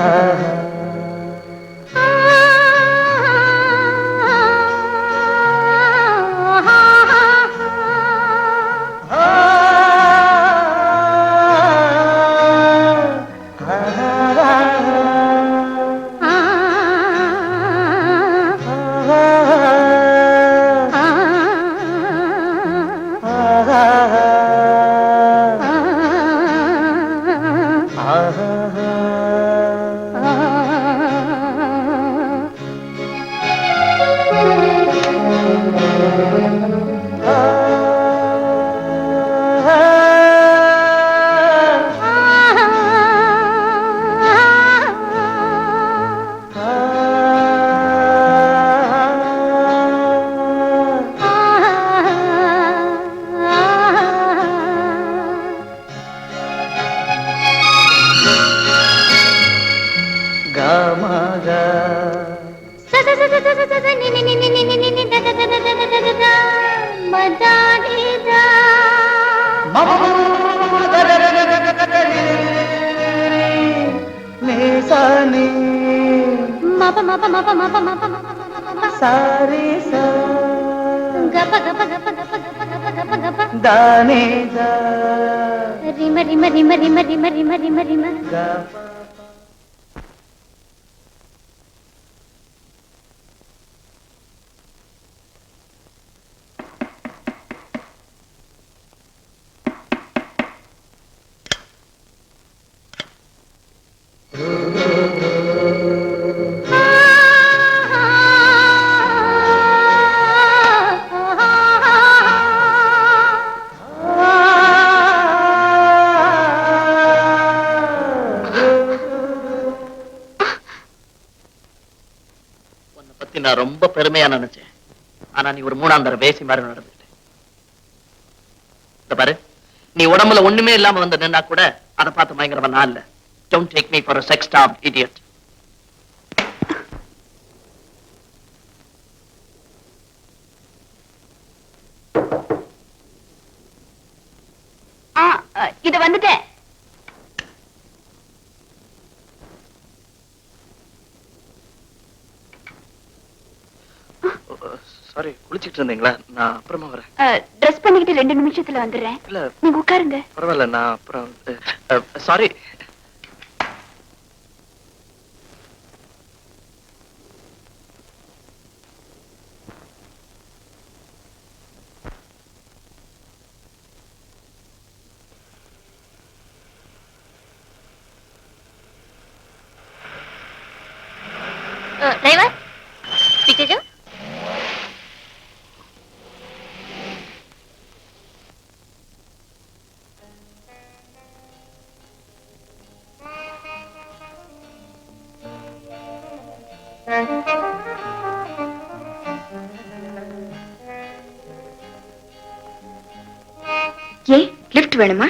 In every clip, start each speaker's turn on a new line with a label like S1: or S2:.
S1: Tchau.
S2: సారే సా
S1: గప గప గప గప గప గప గప గప
S2: దానే దా
S1: రిమ రిమ రిమ రిమ రిమ రిమ రిమ రిమ
S2: రిమ
S3: గప பத்தி நான் ரொம்ப பெருமையா நினைச்சேன். ஆனா நீ ஒரு மூணாந்தர பேசி மாதிரி நடந்துட்ட பாரு. நீ உடம்புல ஒண்ணுமே இல்லாம வந்து நின்னா கூட அதை பார்த்து பயங்கரமா நான் இல்ல. Don't take me for sex top idiot
S1: இது வந்துட்டேன்.
S3: சாரி குளிச்சிட்டு இருந்தீங்களா நான் அப்புறமா வரேன்.
S1: ட்ரெஸ் பண்ணிக்கிட்டு ரெண்டு நிமிஷத்துல வந்துடுறேன்.
S3: இல்ல
S1: நீங்க உட்காருங்க.
S3: பரவாயில்ல நான் அப்புறம் சாரி
S4: லிஃப்ட் வேணுமா?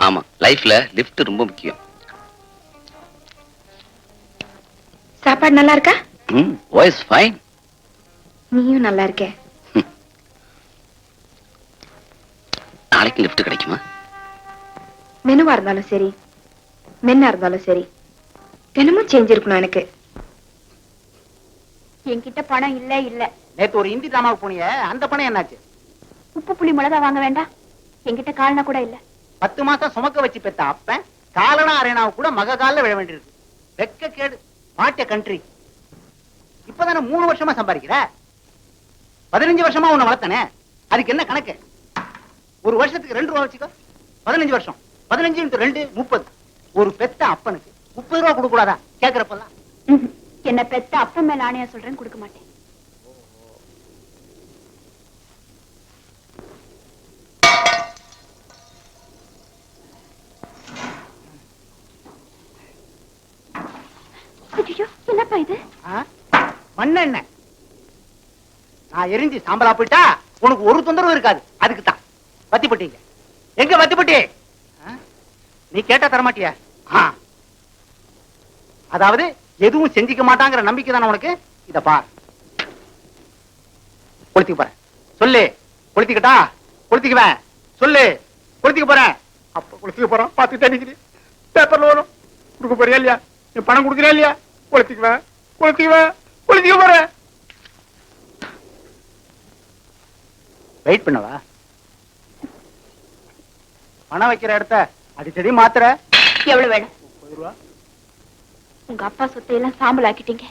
S5: ஆமா லைஃப்ல லிஃப்ட் ரொம்ப முக்கியம்.
S4: சாப்பாடு நல்லா இருக்கா?
S5: ம் வாய்ஸ் ஃபைன்
S4: நீயும் நல்லா இருக்கே.
S5: நாளைக்கு லிஃப்ட் கிடைக்குமா?
S4: மெனுவா இருந்தாலும் சரி மென்னா இருந்தாலும் சரி தினமும் சேஞ்ச் இருக்கணும் எனக்கு.
S1: என்கிட்ட பணம் இல்ல இல்ல.
S6: நேத்து ஒரு இந்தி டிராமாவுக்கு போனியே அந்த பணம் என்னாச்சு?
S1: உப்பு புளி மிளகா வாங்க வேண்டாம். என்கிட்ட கால்னா கூட இல்ல.
S6: பத்து மாசம் சுமக்க வச்சு பெத்த அப்பன் காலனா அரேனாவு கூட மக காலில் விழ வேண்டியிருக்கு. வெக்க கேடு மாட்டிய கண்ட்ரி இப்பதானே மூணு வருஷமா சம்பாதிக்கிற? பதினஞ்சு வருஷமா உன்னை வளர்த்தனே? அதுக்கு என்ன கணக்கு? ஒரு வருஷத்துக்கு ரெண்டு ரூபா வச்சுக்கோ. பதினஞ்சு வருஷம். பதினஞ்சு இன்ட்டு ரெண்டு முப்பது. ஒரு பெத்த அப்பனுக்கு முப்பது ரூபா கொடுக்க கூடாதா கேக்குறப்பெல்லாம்
S1: என்ன பெத்த அப்பா மேல ஆணையா சொல்றேன் கொடுக்க மாட்டேன். என்னப்பா இது?
S6: மண்ண என்ன? நான் எரிஞ்சு சாம்பலா போயிட்டா உனக்கு ஒரு தொந்தரவு இருக்காது. அதுக்கு தான் வத்திப்பட்டீங்க எங்க வத்திப்பட்டி ஆ? நீ கேட்டா தரமாட்டியா? அதாவது எதுவும் செஞ்சுக்க மாட்டாங்கிற நம்பிக்கை தானே உனக்கு? இத பார். கொளுத்திக்க போறேன். சொல்லு. கொளுத்திக்கிட்டா கொளுத்திக்குவேன் சொல்லு. கொளுத்திக்க போறேன். அப்ப கொளுத்திக்க போறோம் பார்த்து தண்ணிக்கிறேன் பேப்பர்ல வரும் கொடுக்க போறியா இல்லையா? நீ பணம் கொடுக்குறியா இல்லையா? கொளுத்திக்குவேன் கொளுத்திக்குவேன் கொளுத்திக்க போறேன். வெயிட் பண்ணவா? பணம் வைக்கிற இடத்த அடிக்கடி மாத்துற.
S4: எவ்வளவு வேணும்?
S6: முப்பது ரூபா.
S4: உங்க அப்பா சொத்தை எல்லாம் சாம்பல் ஆக்கிட்டீங்க.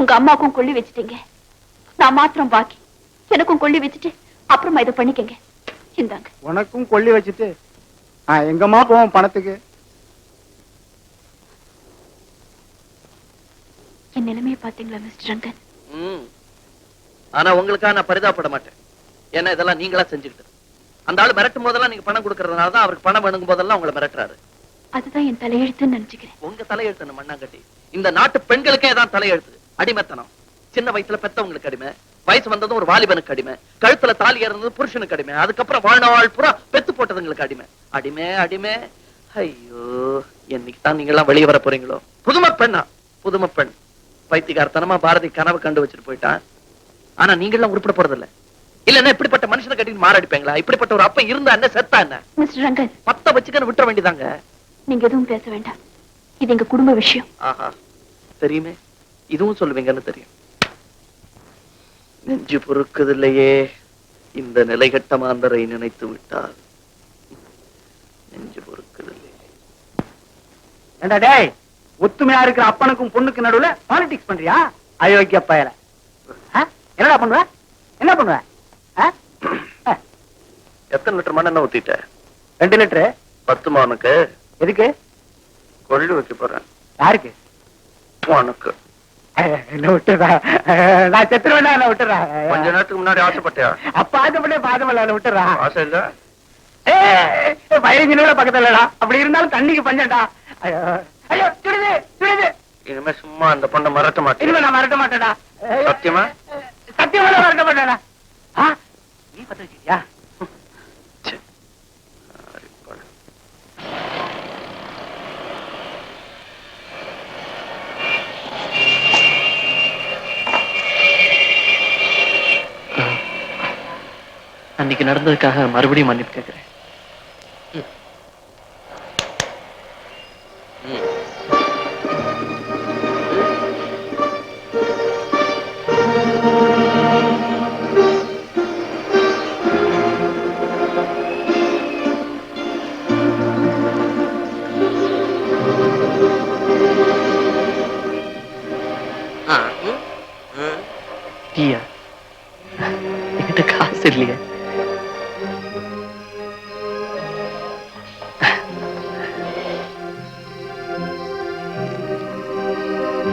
S4: உங்க அம்மாவுக்கும் கொள்ளி வச்சுட்டீங்க. நான் மாத்திரம் பாக்கி. எனக்கும் கொள்ளி வச்சுட்டு அப்புறமா இதை பண்ணிக்கங்க. இந்தாங்க.
S6: உனக்கும் கொள்ளி வச்சுட்டு எங்கம்மா போவோம் பணத்துக்கு?
S4: என் நிலைமையை பாத்தீங்களா மிஸ்டர் ரங்கன்.
S3: ஆனா உங்களுக்காக நான் பரிதாபப்பட மாட்டேன். ஏன்னா இதெல்லாம் நீங்களா செஞ்சுக்கிட்டு அந்த ஆளு மிரட்டும் போதெல்லாம் நீங்க பணம் கொடுக்கறதுனால தான் அவருக்கு பணம் வேணுங்கும் போதெல்லாம் உங்களை மிரட்டுறாரு.
S4: அதுதான் என் தலையெழுத்துன்னு நினைச்சுக்கிறேன்.
S3: உங்க தலையெழுத்து மண்ணாங்கட்டி. இந்த நாட்டு பெண்களுக்கே தான் தலையெழுத்து. அடிமைத்தனம். சின்ன வயசுல பெத்தவங்களுக்கு அடிமை. வயசு வந்ததும் ஒரு வாலிபனுக்கு அடிமை. கழுத்துல தாலி ஏறுனது புருஷனுக்கு அடிமை. அதுக்கப்புறம் வாழ்நாள் பூரா பெத்து போட்டதுங்களுக்கு அடிமை. அடிமை அடிமை. ஐயோ என்னைக்கு தான் நீங்க எல்லாம் வெளியே வர போறீங்களோ? புதுமை பெண்ணா? புதுமை பெண். பைத்தியகாரத்தனமா பாரதி கனவு கண்டு வச்சுட்டு போயிட்டான். ஆனா நீங்க எல்லாம் உருப்பட போறது இல்ல இல்லன்னா இப்படிப்பட்ட மனுஷனை கட்டிட்டு மாரடிப்பீங்களா இப்படிப்பட்ட ஒரு அப்பன் இருந்தா என்ன செத்தா என்ன?
S4: மிஸ்டர் ரங்கன்.
S3: பத்த வச்சுக்கன்னு விட்டுற வேண்டியதாங்க.
S4: நீங்க எதுவும் பேச வேண்டாம். இது எங்க குடும்ப விஷயம்.
S3: ஆஹா. தெரியுமே. இதுவும் சொல்லுவீங்கன்னு தெரியும். நெஞ்சு பொறுக்குதில்லையே. இந்த நிலைகட்ட மாந்தரை நினைத்து விட்டால். நெஞ்சு பொறுக்குதில்லையே.
S6: ஒத்துமையா இருக்கிற அப்பனுக்கும் பொண்ணுக்கு நடுவுல பாலிடிக்ஸ் பண்றியா? அயோக்கிய பயல? என்னடா பண்ணுவ? என்ன பண்ணுவ?
S3: எத்தனை லிட்டர் மண்ணெண்ணெய் ஊத்திட்ட?
S6: ரெண்டு லிட்டரு.
S3: பத்து மானுக்கு
S6: எதுக்கு?
S3: கொள்ளு வைக்க போறேன்
S6: யாருக்கு?
S3: உனக்கு.
S6: என்ன விட்டுறா? நான் செத்துருவேன் என்ன விட்டுறா?
S3: கொஞ்ச நேரத்துக்கு முன்னாடி ஆசைப்பட்டியா?
S6: அப்ப ஆசைப்பட்டே பாதமல்ல என்ன விட்டுறா.
S3: ஆசை இல்ல?
S6: நிமிடம் பக்கத்துல அப்படி இருந்தாலும் தண்ணிக்கு பஞ்சம்டா. ஐயோ சுடுது சுடுது
S3: இனிமே சும்மா அந்த பொண்ணை மறக்க மாட்டேன்.
S6: இனிமே நான் மறக்க மாட்டேடா.
S3: சத்தியமா?
S6: சத்தியமா நான் மறக்க மாட்டேடா நீ பத்த
S3: அன்னைக்கு நடந்ததுக்காக மறுபடியும் மன்னிப்பு கேட்கிறேன்.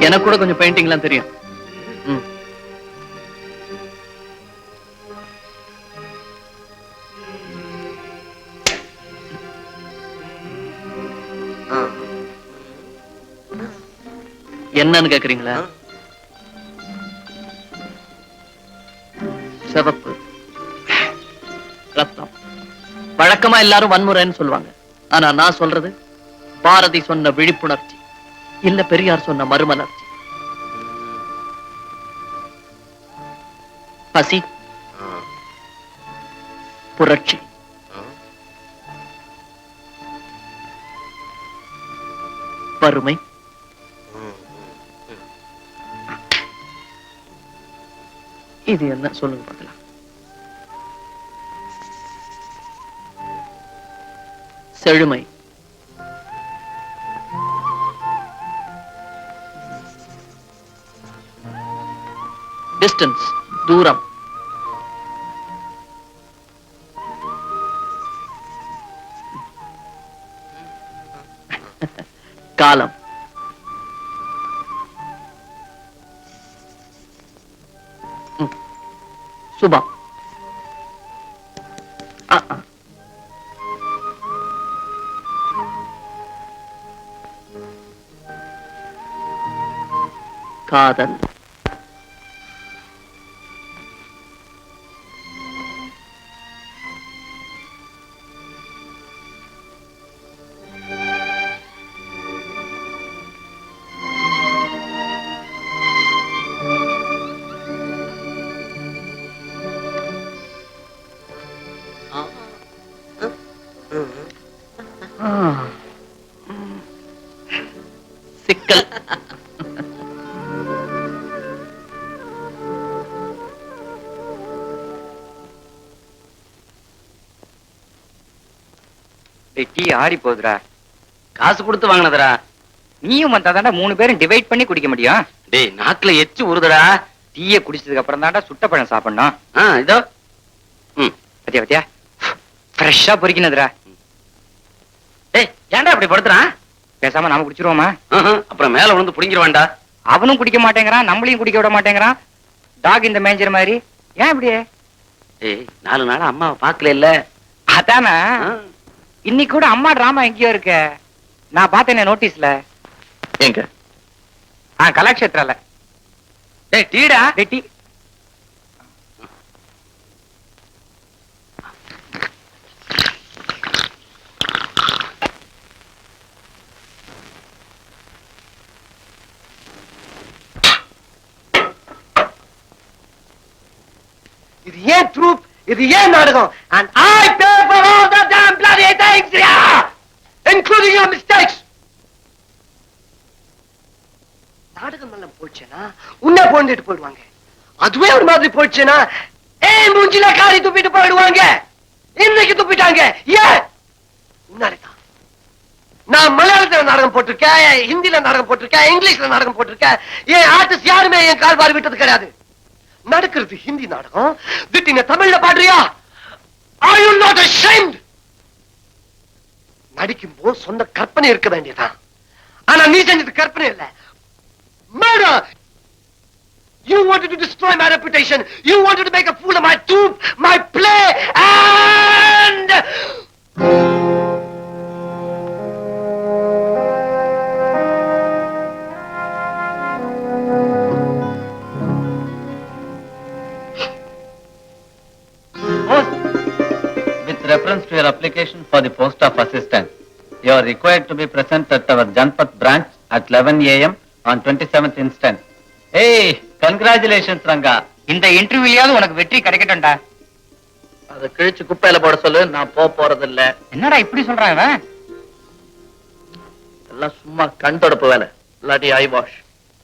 S3: எனக்கு கூட கொஞ்சம் பெயிண்டிங்லாம் தெரியும். என்னன்னு கேக்குறீங்களா? சிவப்பு. ரத்தம். வழக்கமா எல்லாரும் வன்முறைன்னு சொல்லுவாங்க. ஆனா நான் சொல்றது பாரதி சொன்ன விழிப்புணர்ச்சி இல்ல பெரியார் சொன்ன மறுமலர்ச்சி பசி புரட்சி. வறுமை. இது என்ன? சொல்லுங்க பார்க்கலாம். செழுமை. டிஸ்டன்ஸ் தூரம். காலம். ம். சுபா காதல்.
S7: டேய் டீ ஆறி போகுதுடா.
S5: காசு கொடுத்து வாங்கினதுடா.
S7: நீயும் வந்தாதான்டா மூணு பேரும் டிவைட் பண்ணி குடிக்க முடியும்.
S5: டேய் நாக்குல எச்சு உருதுடா
S7: டீய குடிச்சதுக்கு அப்புறம் தான்டா சுட்ட பழம் சாப்பிடணும்.
S5: ஆ இதோ. ம்.
S7: பத்தியா பத்தியா? ஃப்ரெஷ்ஷா பொறிக்கினதுடா.
S5: டேய் ஏன்டா அப்படி படுத்துறான்?
S7: பேசாம நாம குடிச்சிருவோமா.
S5: அப்புறம் மேல விழுந்து புடிங்கிருவான்டா.
S7: அவனும் குடிக்க மாட்டேங்கிறான் நம்மளையும் குடிக்க விட மாட்டேங்கிறான். டாக் இந்த மேஞ்சர் மாதிரி. ஏன் இப்படியே?
S5: ஏய் நாலு நாளா அம்மாவை பார்க்கல இல்ல?
S7: அதானா. இன்னைக்கு கூட அம்மா டிராமா எங்கேயோ இருக்க. நான் பார்த்தேனே நோட்டீஸ்ல
S8: எங்க?
S7: ஆ
S5: டேய் டீடா?
S7: டேய், டீ.
S9: இது ஏன் ட்ரூப்? இது ஏன் நாடகம்? And I pay for all the damn bloody things here including your mistakes! நாடகம் எல்லாம் போச்சுன்னா உன்னை போந்துட்டு போயிடுவாங்க. அதுவே ஒரு மாதிரி போச்சுன்னா ஏன் மூஞ்சில காரி துப்பிட்டு போயிடுவாங்க. இன்னைக்கு துப்பிட்டாங்க. ஏன் உன்னாலதான் நான் மலையாளத்துல நாடகம் போட்டிருக்கேன் ஹிந்தில நாடகம் போட்டிருக்கேன் இங்கிலீஷ்ல நாடகம் போட்டிருக்கேன். என் ஆர்டிஸ்ட் யாருமே என் கால் பார் விட்டது கிடையாது. நடக்கிறது ஹிந்தி நாடகம் திட்டின தமிழ்ல பாடுறியா ஆர் யூ நாட் ashamed நடிக்கும் போது சொந்த கற்பனை இருக்க வேண்டியதான் ஆனா நீ செஞ்சது கற்பனை இல்ல murder you wanted to destroy my reputation you wanted to make a fool of my troupe my play and
S2: reference to your application for the post of assistant, you are required to be present at our Janpat branch at 11 a.m. on 27th instant. Hey, congratulations, Ranga.
S7: இந்த இன்டர்வியூலயாவது உனக்கு வெற்றி கிடைக்கட்டும்டா
S8: அதை கிழிச்சு குப்பையில போட சொல்லு நான் போக போறது இல்ல
S7: என்னடா இப்படி சொல்றான் இவன்
S8: எல்லாம் சும்மா கண் தொடப்பு வேலை இல்லாட்டி ஐ வாஷ்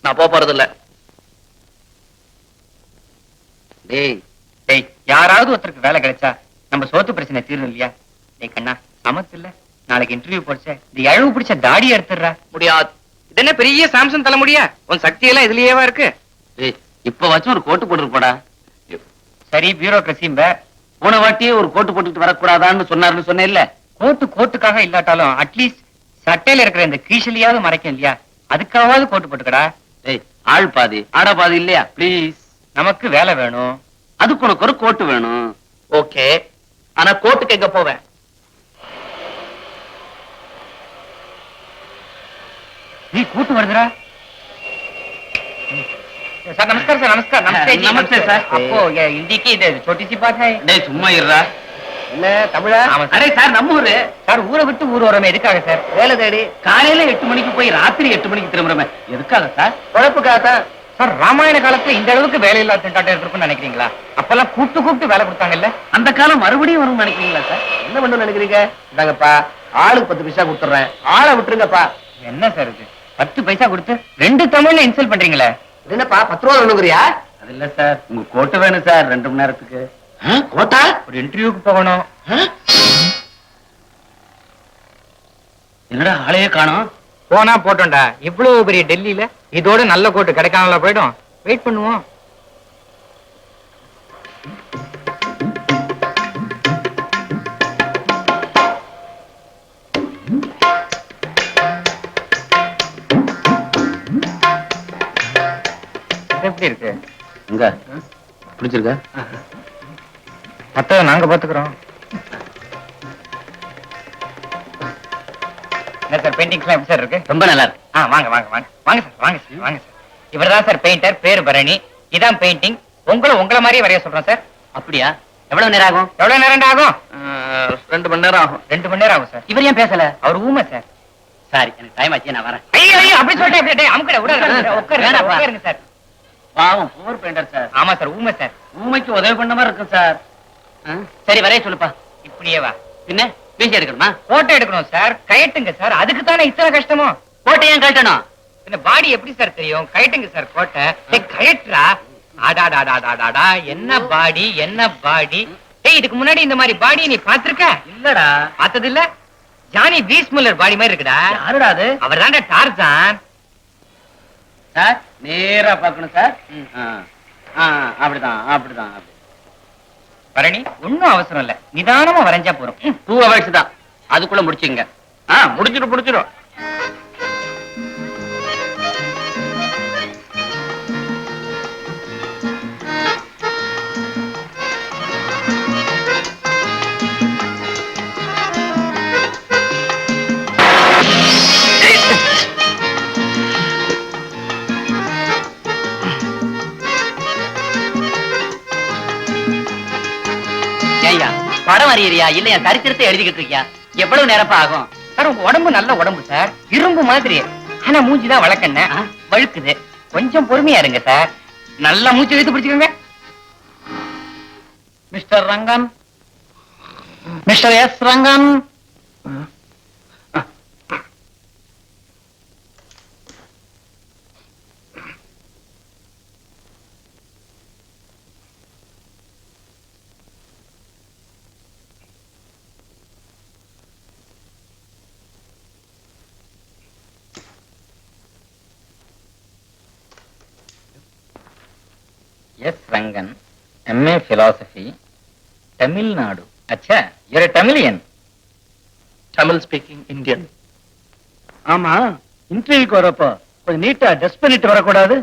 S8: நான் போக போறது இல்ல
S7: டேய் டேய் யாராவது ஒருத்தருக்கு வேலை கிடைச்சா நம்ம சோத்து பிரச்சனை தீரும் இல்லையா? கண்ணா சமத்து இல்ல. நாளைக்கு இன்டர்வியூ போடுச்ச. இந்த இழவு பிடிச்ச தாடி எடுத்துடுறா.
S8: முடியாது.
S7: இது என்ன பெரிய சாம்சங் தலைமுடியா? உன் சக்தி எல்லாம் இதுலயேவா இருக்கு?
S5: இப்ப வச்சும் ஒரு கோட்டு போட்டுருப்போடா.
S7: சரி பியூரோக்ரஸிம்ப
S5: போன வாட்டியே ஒரு கோட்டு போட்டுட்டு வரக்கூடாதான்னு சொன்னாருன்னு சொன்னேன் இல்ல.
S7: கோட்டு கோட்டுக்காக இல்லாட்டாலும் அட்லீஸ்ட் சட்டையில இருக்கிற இந்த கீழலியாவது மறைக்கும் இல்லையா? அதுக்காவது கோட்டு போட்டுக்கடா.
S5: ஆள் பாதி ஆடா பாதி இல்லையா? ப்ளீஸ்
S7: நமக்கு வேலை வேணும்.
S5: அதுக்கு உனக்கு ஒரு கோட்டு வேணும்.
S8: ஓகே ஆனா கோர்ட்டுக்கு எங்க போவேன்?
S7: நீ கூட்டு வருதுரா సార్ నమస్కారం సార్ నమస్కారం నమస్తే
S5: జీ, சும்மா இருடா.
S9: தமிழா?
S7: சார்.
S5: நம்ம ஊரு.
S7: சார் ஊரை விட்டு ஊர் வரமே எதுக்காக சார்?
S9: வேலை தேடி.
S5: காலையில எட்டு மணிக்கு போய் ராத்திரி எட்டு மணிக்கு திரும்புறமே. எதுக்காக சார்?
S9: பொழப்புக்காகத்தான்
S7: சார் ராமாயண காலத்துல இந்த அளவுக்கு வேலை இல்லாத திண்டாட்டம் இருக்கும்னு நினைக்கிறீங்களா? அப்பெல்லாம் கூப்பிட்டு கூப்பிட்டு வேலை கொடுத்தாங்கல்ல?
S5: அந்த காலம் மறுபடியும் வரும்னு நினைக்கிறீங்களா சார்?
S9: என்ன பண்ணு நினைக்கிறீங்க? இந்தாங்கப்பா ஆளுக்கு பத்து பைசா கொடுத்துறேன். ஆளை விட்டுருங்கப்பா.
S7: என்ன சார் இது? பத்து பைசா கொடுத்து ரெண்டு தமிழ்ல இன்சல்ட் பண்றீங்களே?
S9: என்னப்பா பத்து ரூபா ஒண்ணுங்கிறியா
S5: அது இல்ல சார். உங்க கோட்டு வேணும் சார் ரெண்டு மணி நேரத்துக்கு.
S9: கோட்டா
S7: ஒரு இன்டர்வியூக்கு போகணும்.
S5: என்னடா ஆளையே காணோம்?
S7: போனா போட்டோம்டா. இவ்வளவு பெரிய டெல்லியில இதோட நல்ல கோட்டு கிடைக்காமல போயிடும். வெயிட் பண்ணுவோம். எப்படி இருக்கு?
S5: எங்க? பிடிச்சிருக்கா?
S7: மத்தத நாங்க பாத்துக்கிறோம் என்ன சார் பெயிண்டிங்ஸ்லாம் எப்படி சார் இருக்கு?
S5: ரொம்ப நல்லா இருக்கு.
S7: ஆ வாங்க வாங்க வாங்க. வாங்க சார் வாங்க சார் வாங்க சார். இவர்தான் சார் பெயிண்டர் பேரு பரணி. இதான் பெயிண்டிங் உங்களை உங்களை மாதிரியே வரைய சொல்றோம் சார்.
S5: அப்படியா? எவ்வளவு நேரம் ஆகும்?
S7: எவ்வளவு நேரம் ஆகும்?
S8: ரெண்டு மணி நேரம் ஆகும்.
S7: ரெண்டு மணி நேரம் ஆகும் சார்.
S5: இவர் ஏன் பேசல?
S7: அவர் ஊமை சார்.
S5: சாரி எனக்கு டைம் ஆச்சு நான் வரேன்.
S7: ஐயோ ஐயோ அப்படி சொல்லிட்டு எப்படி டேய், அமுக்குடா விடாத உட்காருங்க சார்,
S5: வேணாப்பா.
S7: உட்காருங்க சார்.
S5: பாவம் புவர் பெயிண்டர் சார்.
S7: ஆமா சார் ஊமை சார்.
S5: ஊமைக்கு உதவி பண்ண மாதிரி இருக்கும் சார். சரி வரைய சொல்லுப்பா.
S7: இப்படியே வா.
S5: பின்ன? வீசி எடுக்கணுமா?
S7: போட்டோ எடுக்கணும் சார். கயட்டுங்க சார். அதுக்கு தானே இத்தனை கஷ்டமோ?
S5: கோட்டை ஏன் கழட்டணும்?
S7: இந்த பாடி எப்படி சார் தெரியும்? கயட்டுங்க சார் கோட்டை. கயட்ரா ஆடாடாடாடாடாடா என்ன பாடி என்ன பாடி? ஏய் இதுக்கு முன்னாடி இந்த மாதிரி பாடி நீ பாத்திருக்க
S5: இல்லடா.
S7: பார்த்தது இல்ல ஜானி வீஸ்முல்லர் பாடி மாதிரி இருக்குடா.
S5: யாருடா அது?
S7: அவர் தான்டா டார்சான்.
S5: சார் நேரா பார்க்கணும் சார். அப்படிதான் அப்படிதான் அப்படி.
S7: பரணி ஒன்னும் அவசரம் இல்ல. நிதானமா வரைஞ்சா போறோம்
S5: டூ ஹவர்ஸ் தான். அதுக்குள்ள முடிச்சுங்க
S8: ஆ
S5: முடிச்சிடும் முடிச்சிடும் வரையறியா இல்ல என் சரித்திரத்தை எழுதிக்கிட்டு இருக்கியா? எவ்வளவு நேரப்பா ஆகும்?
S7: சார் உங்க உடம்பு நல்ல உடம்பு சார். இரும்பு மாதிரி. ஆனா மூஞ்சிதான் வழக்கண்ண. வழுக்குது. கொஞ்சம் பொறுமையா இருங்க சார். நல்லா மூச்சு இழுத்து பிடிச்சுக்கோங்க.
S2: Mister Rangan. Mister S Rangan.
S7: S Rangan MA philosophy Tamil Nadu. அச்சா a Tamilian.
S8: Tamil speaking Indian
S5: ஆமா இன்டர்வியூக்கு வரப்போ கொஞ்சம் நீட்டா ட்ரெஸ் பண்ணிட்டு வரக்கூடாது?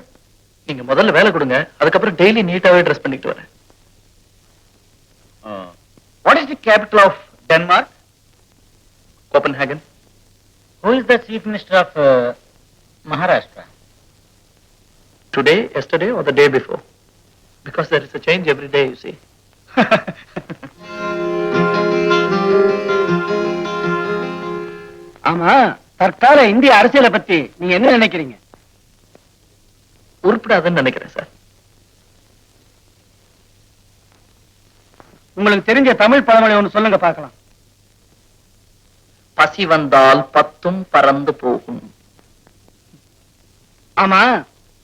S8: நீங்க முதல்ல வேலை கொடுங்க அதுக்கப்புறம் டெய்லி நீட்டாவே ட்ரெஸ் பண்ணிட்டு வரேன்.
S2: What is the capital of Denmark
S8: Copenhagen
S2: who is the chief minister of Maharashtra
S8: today yesterday are the day before because there is a change every day you see.
S5: ஆமா தற்கால இந்திய அரசியலை பத்தி நீங்க என்ன நினைக்கிறீங்க?
S8: உருப்படாதுன்னு நினைக்கிறேன் சார்.
S5: உங்களுக்கு தெரிஞ்ச தமிழ் பழமொழி ஒண்ணு சொல்லுங்க பார்க்கலாம்.
S8: பசி வந்தால் பத்தும் பறந்து போகும்.
S5: ஆமா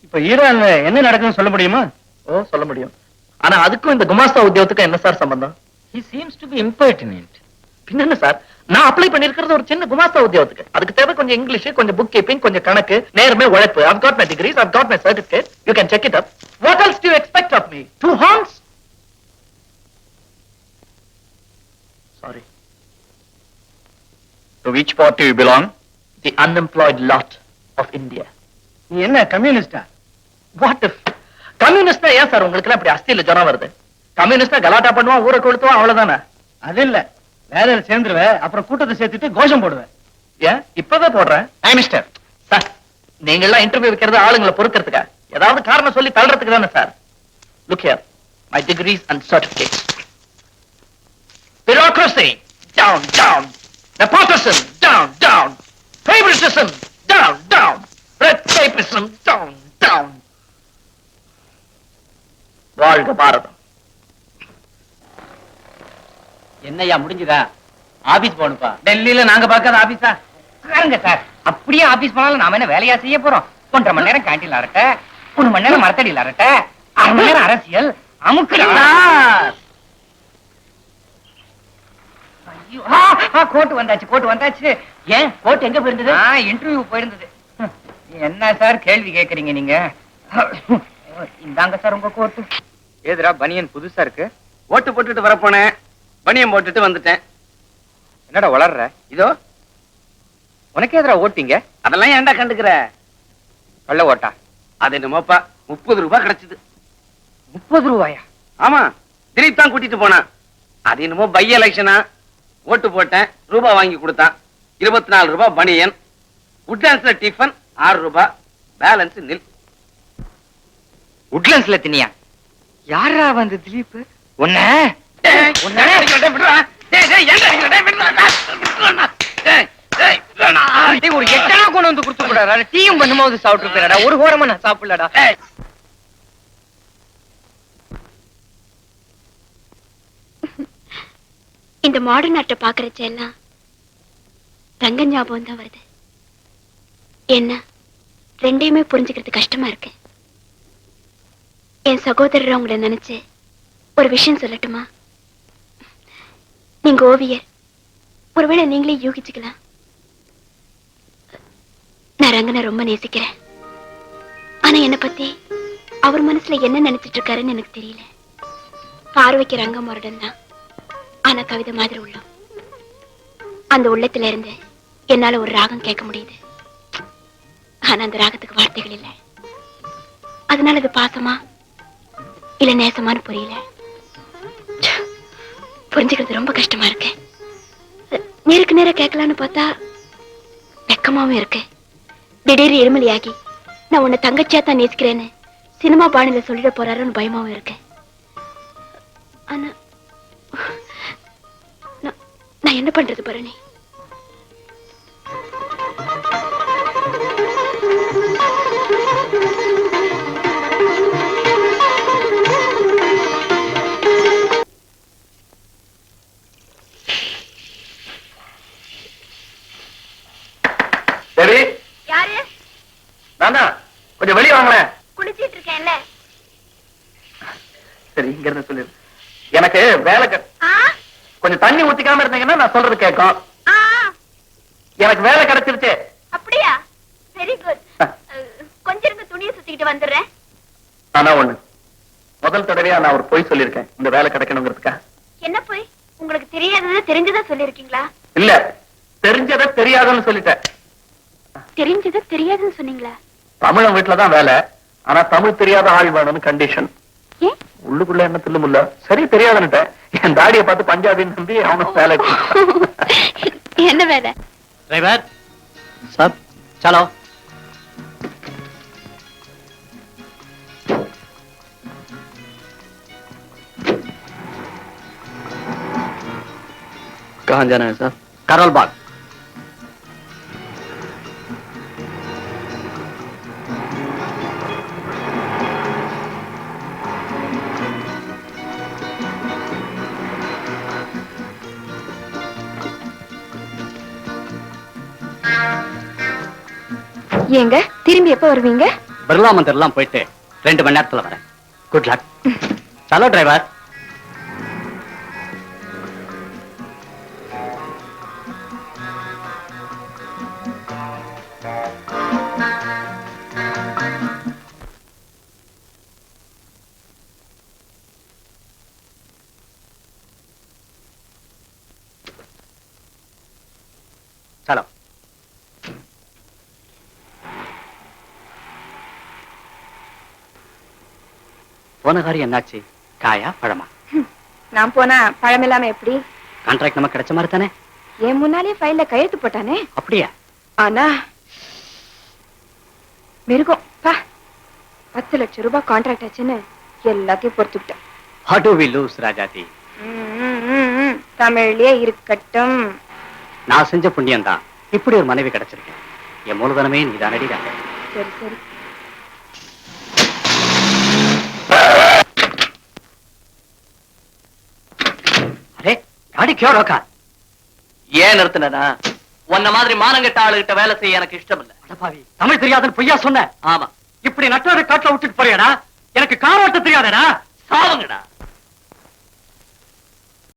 S5: இப்ப ஈரான்ல என்ன நடக்குதுன்னு சொல்ல முடியுமா?
S8: ஓ சொல்ல முடியும் ஆனா அதுக்கும் இந்த குமாஸ்தா உத்தியோகத்துக்கும் என்ன சார் சம்பந்தம்
S2: he seems to be impertinent
S8: பின்ன என்ன சார் நான் அப்ளை பண்ணிருக்கிறது ஒரு சின்ன குமாஸ்தா உத்தியோகத்துக்கு அதுக்கு தேவை கொஞ்சம் இங்கிலீஷ் கொஞ்சம் புக் கீப்பிங் கொஞ்சம் கணக்கு நேர்மை உழைப்பு I've got my degrees I've got my certificate you can check it up what else do you expect of me two horns sorry
S2: to which party you belong
S8: the unemployed lot of India
S5: நீ என்ன கம்யூனிஸ்டா
S8: what if கம்யூனிஸ்ட்னா ஏன் sir உங்களுக்கு இப்படி அஸ்தியில ஜுரம் வருது? கம்யூனிஸ்ட்னா கலாட்டா பண்ணுவான் ஊரை கொளுத்துவான் அவ்வளவுதானே?
S5: அது இல்ல. வேலையில சேர்ந்துருவ அப்புறம் கூட்டத்தை சேர்த்துட்டு கோஷம் போடுவேன்.
S8: ஏன்? இப்பவே போடுறேன்? சார் நீங்க எல்லாம் இன்டர்வியூ வைக்கிறது ஆளுங்களை பொறுக்கிறதுக்கா? ஏதாவது காரணம் சொல்லி தள்ளுறதுக்கு தானே sir? Look here my degrees and certificates bureaucracy down down. Nepotism down down. Favoritism down down. Red tapeism down down. வாழ்க பாரதம்.
S5: என்னையா முடிஞ்சுதா? ஆபீஸ் போகணுப்பா
S7: டெல்லியில நாங்க பார்க்காத ஆபீஸா? பாருங்க சார். அப்படியே ஆபீஸ் போனாலும் நாம என்ன வேலையா செய்ய போறோம்? ஒன்றரை மணி நேரம் கேண்டீன்ல அரட்ட ஒரு மணி நேரம் மரத்தடியில் அரட்ட அரை மணி நேரம் அரசியல் கோட்டு வந்தாச்சு கோட்டு வந்தாச்சு.
S5: ஏன் கோட் எங்க போயிருந்தது?
S7: இன்டர்வியூ போயிருந்தது. என்ன சார் கேள்வி கேக்குறீங்க நீங்க? இந்தாங்க சார் உங்க கோட்டு ஏதுடா பனியன் புதுசா இருக்கு?
S5: ஓட்டு போட்டுட்டு வரப்போனேன். பனியம் போட்டுட்டு வந்துட்டேன்.
S7: என்னடா வளர்ற?
S5: இதோ.
S7: உனக்கு எதிரா ஓட்டிங்க?
S5: அதெல்லாம் ஏன்டா கண்டுக்கிற?
S7: கள்ள ஓட்டா.
S5: அது என்னமோப்பா முப்பது ரூபாய் கிடைச்சது.
S7: முப்பது ரூபாயா?
S5: ஆமா திலீப் தான் கூட்டிட்டு போனான். அது என்னமோ பை எலெக்ஷனா? ஓட்டு போட்டேன் ரூபாய் வாங்கி கொடுத்தான். இருபத்தி நாலு ரூபாய் பனியன். உட்லாண்ட்ஸ்ல டிஃபன் ஆறு ரூபாய் பேலன்ஸ் நில்.
S7: உட்லண்ட்ஸ்ல தினியா யாரா வந்து திலீப்? உன்ன? உன்ன? டேய், ஒரு எட்டனா கொண்டு வந்து கொடுத்து கூடாடா டீயும் பண்ணும்போது சாப்பிட்டு போயிடா ஒரு ஹோரமா நான் சாப்பிடலடா.
S4: இந்த மாடர்ன் ஆர்ட்டை பாக்குறச்ச எல்லாம் ரங்க ஞாபகம் தான் வருது. என்ன? ரெண்டையுமே புரிஞ்சுக்கிறது கஷ்டமா இருக்கு. என் சகோதரர் உங்களை நினைச்சு ஒரு விஷயம் சொல்லட்டுமா? நீங்க ஓவியர். ஒருவேளை நீங்களே யூகிச்சுக்கலாம். நான் ரங்கனை ரொம்ப நேசிக்கிறேன். ஆனா என்னை பத்தி அவர் மனசுல என்ன நினைச்சிட்டு இருக்காருன்னு எனக்கு தெரியல. பார்வைக்கு ரங்க முரடன் தான். ஆனா கவிதை மாதிரி உள்ளம். அந்த உள்ளத்துல இருந்து என்னால ஒரு ராகம் கேட்க முடியுது. ஆனா அந்த ராகத்துக்கு வார்த்தைகள் இல்லை. அதனால அது பாசமா இல்ல நேசமான்னு புரியல. புரிஞ்சுக்கிறது ரொம்ப கஷ்டமா இருக்கு. நேருக்கு நேரம் கேட்கலான்னு பார்த்தா வெக்கமாவும் இருக்கு. திடீர் எருமலியாகி நான் உன்னை தங்கச்சியா தான் நேசிக்கிறேன்னு சினிமா பாணியில சொல்லிட போறாருன்னு பயமாவும் இருக்கு. ஆனா நான்- நான் என்ன பண்றது பரணி
S8: கேட்கும். எனக்கு வேலை கிடைச்சிருச்சு.
S4: அப்படியா? வெரி குட் கொஞ்சம் துணியை சுத்திக்கிட்டு வந்துடுறேன்.
S8: ஆனா ஒண்ணு. முதல் தடவையா நான் ஒரு பொய் சொல்லியிருக்கேன். இந்த வேலை கிடைக்கணுங்கிறதுக்கா
S4: என்ன போய்? உங்களுக்கு தெரியாதது தெரிஞ்சதா சொல்லிருக்கீங்களா
S8: இல்ல. தெரிஞ்சதை தெரியாதுன்னு சொல்லிட்டேன்.
S4: தெரிஞ்சது தெரியாதுன்னு சொன்னீங்களா?
S8: தமிழன் வீட்டுல தான் வேலை. ஆனா தமிழ் தெரியாத ஆள் வேணும்னு கண்டிஷன் உள்ளுக்குள்ள என்ன தில்லுமுல்ல. சரி தெரியாதுன்னுட்டேன். என் தாடியை பார்த்து பஞ்சாபின்னு நம்பி அவனும் வேலைக்கு
S4: என்ன வேலை
S10: ड्राइवर सब चलो
S3: कहाँ जाना है सर
S10: करोल बाग
S4: ஏங்க திரும்பி எப்ப வருவீங்க?
S10: பிர்லா மந்திர்லாம் போயிட்டு ரெண்டு மணி நேரத்துல வரேன். குட் லக் சலோ டிரைவர் போன காரியம் என்னாச்சு? காயா பழமா?
S4: நான் போனா பழம் இல்லாம எப்படி?
S10: கான்ட்ராக்ட் நமக்கு கிடைச்ச மாதிரி தானே?
S4: என் முன்னாலே ஃபைல்ல கையெழுத்து போட்டானே?
S10: அப்படியா?
S4: ஆனா மிருகம் பா பத்து லட்சம் ரூபாய் கான்ட்ராக்ட் ஆச்சுன்னு எல்லாத்தையும் பொறுத்துக்கிட்டேன்.
S10: How do we lose ராஜாதி
S4: தமிழ்லயே இருக்கட்டும்.
S10: நான் செஞ்ச புண்ணியம் தான் இப்படி ஒரு மனைவி கிடைச்சிருக்கேன். என் மூலதனமே நீதான் அடிடாங்க
S4: சரி சரி.
S10: அரே காடி கியோ ரோக்கா
S3: ஏன் நிறுத்தினா உன்ன மாதிரி மானங்கெட்ட ஆளுகிட்ட வேலை செய்ய எனக்கு இஷ்டம் இல்ல
S10: அடப்பாவி தமிழ் தெரியாதுன்னு பொய்யா சொன்ன?
S3: ஆமா.
S10: இப்படி நட்டோட காட்டுல விட்டுட்டு போறியாடா? எனக்கு கார் ஓட்ட தெரியாதடா?
S3: சாவுங்கடா.